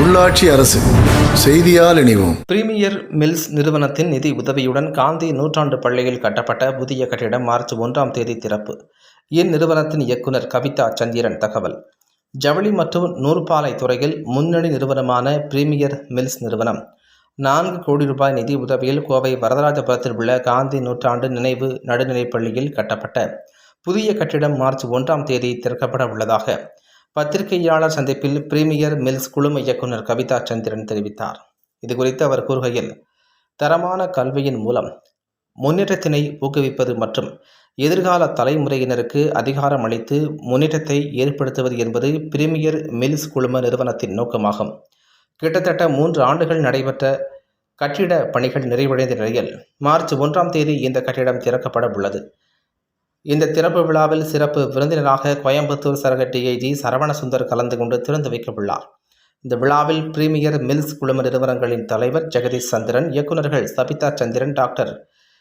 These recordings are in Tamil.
உள்ளாட்சி அரசு செய்தியால் இணைவோம். பிரீமியர் மில்ஸ் நிறுவனத்தின் நிதி உதவியுடன் காந்தி நூற்றாண்டு பள்ளியில் கட்டப்பட்ட புதிய கட்டிடம் மார்ச் ஒன்றாம் தேதி திறப்பு. இந்நிறுவனத்தின் இயக்குனர் கவிதா சந்திரன் தகவல். ஜவுளி மற்றும் நூற்பாலை துறையில் முன்னணி நிறுவனமான பிரீமியர் மில்ஸ் நிறுவனம். நான்கு கோடி ரூபாய் நிதி உதவியில் கோவை வரதராஜபுரத்தில் உள்ள காந்தி நூற்றாண்டு நினைவு நடுநிலைப் பள்ளியில் கட்டப்பட்ட புதிய கட்டிடம் மார்ச் ஒன்றாம் தேதி திறக்கப்பட உள்ளதாக பத்திரிகையாளர் சந்திப்பில் பிரீமியர் மில்ஸ் குழும இயக்குனர் கவிதா சந்திரன் தெரிவித்தார். இதுகுறித்து அவர் கூறுகையில் தரமான கல்வியின் மூலம் முன்னேற்றத்தினை ஊக்குவிப்பது மற்றும் எதிர்கால தலைமுறையினருக்கு அதிகாரம் அளித்து முன்னேற்றத்தை ஏற்படுத்துவது என்பது பிரீமியர் மில்ஸ் குழும நிறுவனத்தின் நோக்கமாகும். கிட்டத்தட்ட மூன்று ஆண்டுகள் நடைபெற்ற கட்டிட பணிகள் நிறைவடைந்த நிலையில் மார்ச் ஒன்றாம் தேதி இந்த கட்டிடம் திறக்கப்பட உள்ளது. இந்த திறப்பு விழாவில் சிறப்பு விருந்தினராக கோயம்புத்தூர் சரக டிஐஜி சரவணசுந்தர் கலந்து கொண்டு திறந்து வைக்கவுள்ளார் இந்த விழாவில் பிரீமியர் மில்ஸ் குழும நிறுவனங்களின் தலைவர் ஜெகதீஷ் சந்திரன் இயக்குநர்கள் Sabitha Chandran doctor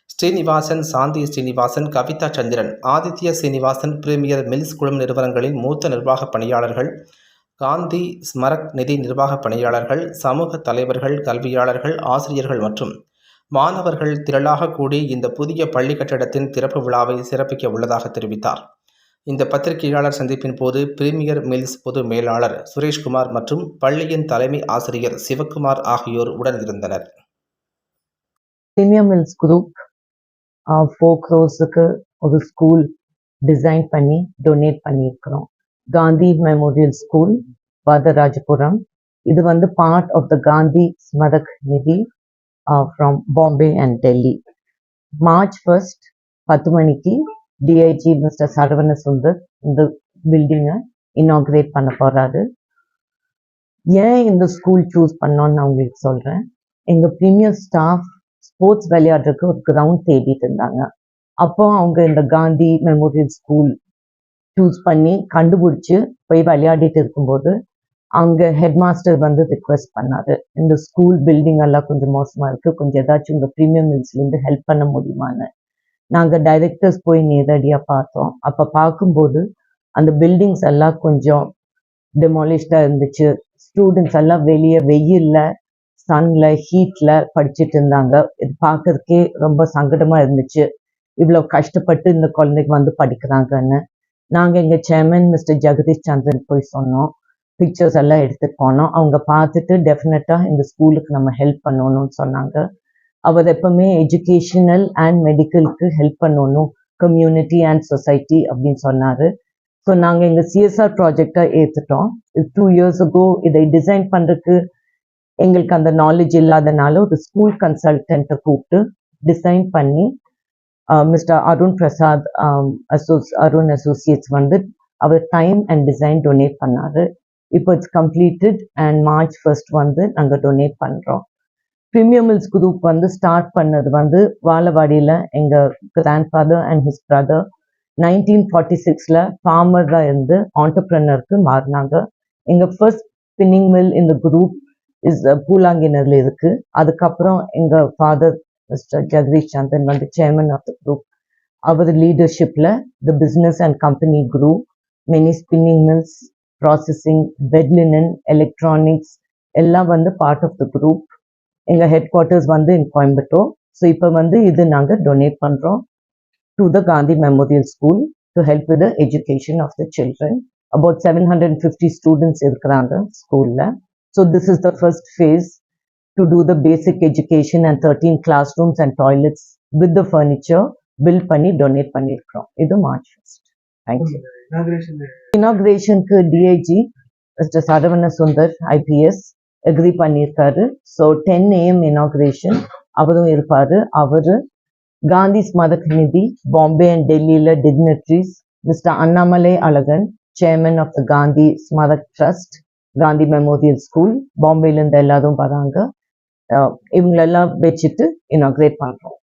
Srinivasan Shanthi Srinivasan Kavitha Chandran Aditya Srinivasan premier mills குழும நிறுவனங்களின் மூத்த நிர்வாக பணியாளர்கள் காந்தி ஸ்மரக் நிதி நிர்வாக பணியாளர்கள் சமூக தலைவர்கள் கல்வியாளர்கள் ஆசிரியர்கள் மற்றும் மாணவர்கள் திரளாக கூடி இந்த புதிய பள்ளி கட்டடத்தின் திறப்பு விழாவை சிறப்பிக்க உள்ளதாக தெரிவித்தார். இந்த பத்திரிகையாளர் சந்திப்பின் போது பிரீமியர் மில்ஸ் பொது மேலாளர் சுரேஷ்குமார் மற்றும் பள்ளியின் தலைமை ஆசிரியர் சிவக்குமார் ஆகியோர் உடன் இருந்தனர் மில்ஸ் குரூப் ஃபோர் க்ரோஸுக்கு ஒரு ஸ்கூல் டிசைன் பண்ணி டொனேட் பண்ணியிருக்கிறோம். காந்தி மெமோரியல் ஸ்கூல் வரதராஜபுரம் இது வந்து part of the Gandhi Smarak Nidhi from Bombay and Delhi March first பத்து மணிக்கு டிஐஜி மிஸ்டர் சரவண சுந்தர் இந்த பில்டிங்கை இனாக்ரேட் பண்ண போறாரு. ஏன் இந்த ஸ்கூல் சூஸ் பண்ணோன்னு நான் உங்களுக்கு சொல்கிறேன் எங்கள் ப்ரீமியர் ஸ்டாஃப் ஸ்போர்ட்ஸ் விளையாடுறதுக்கு ஒரு கிரவுண்ட் தேடிட்டு இருந்தாங்க. அப்போ அவங்க இந்த காந்தி மெமோரியல் ஸ்கூல் சூஸ் பண்ணி கண்டுபிடிச்சி போய் விளையாடிட்டு இருக்கும்போது அங்கே ஹெட் மாஸ்டர் வந்து ரிக்வெஸ்ட் பண்ணாரு. இந்த ஸ்கூல் பில்டிங் எல்லாம் கொஞ்சம் மோசமாக இருக்குது கொஞ்சம் ஏதாச்சும் உங்கள் ப்ரீமியம் மில்ஸ்லேருந்து ஹெல்ப் பண்ண முடியுமான்னு. நாங்கள் டைரக்டர்ஸ் போய் நேரடியாக பார்த்தோம். அப்போ பார்க்கும்போது அந்த பில்டிங்ஸ் எல்லாம் கொஞ்சம் டெமாலிஷ்டாக இருந்துச்சு. ஸ்டூடெண்ட்ஸ் எல்லாம் வெளியே வெயில்ல சன்ல ஹீட்ல படிச்சுட்டு இருந்தாங்க. இது பார்க்கறதுக்கே ரொம்ப சங்கடமா இருந்துச்சு. இவ்வளோ கஷ்டப்பட்டு இந்த குழந்தைக்கு வந்து படிக்கிறாங்கன்னு. நாங்கள் எங்கள் சேர்மன் மிஸ்டர் ஜெகதீஷ் சந்திரன் போய் சொன்னோம். பிக்சர்ஸ் எல்லாம் எடுத்துகிட்டு போனோம். அவங்க பார்த்துட்டு டெஃபினட்டாக இந்த ஸ்கூலுக்கு நம்ம ஹெல்ப் பண்ணணும்னு சொன்னாங்க. அவர் எப்பவுமே எஜுகேஷனல் அண்ட் மெடிக்கலுக்கு ஹெல்ப் பண்ணணும். கம்யூனிட்டி அண்ட் சொசைட்டி அப்படின்னு சொன்னார். ஸோ நாங்கள் எங்கள் சிஎஸ்ஆர் ப்ராஜெக்டாக ஏற்றுட்டோம் டூ இயர்ஸ் அகோ இதை டிசைன் பண்ணுறதுக்கு எங்களுக்கு அந்த நாலேஜ் இல்லாதனால ஒரு ஸ்கூல் கன்சல்டண்ட்டை கூப்பிட்டு டிசைன் பண்ணி மிஸ்டர் அருண் பிரசாத் அசோஸ் அருண் அசோசியேட்ஸ் வந்து அவர் டைம் அண்ட் டிசைன் டொனேட் பண்ணார். இப்போ it's completed and March first வந்து நாங்கள் டொனேட் பண்ணுறோம் ப்ரீமியம் மில்ஸ் குரூப் வந்து ஸ்டார்ட் பண்ணது வந்து வாழவாடியில் எங்கள் grandfather and his brother nineteen forty சிக்ஸில் ஃபார்மராக இருந்து ஆண்டர்பிரனருக்கு மாறினாங்க. எங்கள் ஃபர்ஸ்ட் ஸ்பின்னிங் மில் இந்த குரூப் இஸ் பூலாங்கினர்ல இருக்கு. அதுக்கப்புறம் எங்கள் ஃபாதர் மிஸ்டர் ஜெகதீஷ் சந்திரன் வந்து சேர்மன் ஆஃப் த குரூப் அவர் லீடர்ஷிப்பில் the business and company group many spinning mills processing bed linen electronics எல்லாம் வந்து பார்ட் ஆஃப் த குரூப் எங்கள் ஹெட் குவார்ட்டர்ஸ் வந்து இன் கோயம்புத்தூர் ஸோ இப்போ வந்து இது நாங்கள் டொனேட் பண்ணுறோம் to the Gandhi memorial school to help with education of the children about seven hundred fifty students இருக்கிறாங்க ஸ்கூலில் so this is the first phase to do the basic education and thirteen classrooms and toilets with the furniture build பண்ணி டொனேட் பண்ணியிருக்கிறோம். இது March first thank you இனாகிரேஷனுக்கு DIG mister Saravana Sundar IPS agree பண்ணியிருக்காரு. ஸோ டென் ஏஎம் இனாகிரேஷன் அவரும் இருப்பாரு. அவரு காந்தி ஸ்மரக் நிதி பாம்பே அண்ட் டெல்லியில dignitaries mister Annamalai Azhagan chairman of the Gandhi Smarak trust Gandhi memorial school பாம்பேலேருந்து எல்லாரும் வராங்க. இவங்களெல்லாம் வச்சுட்டு இனாகிரேட் பண்ணுறோம்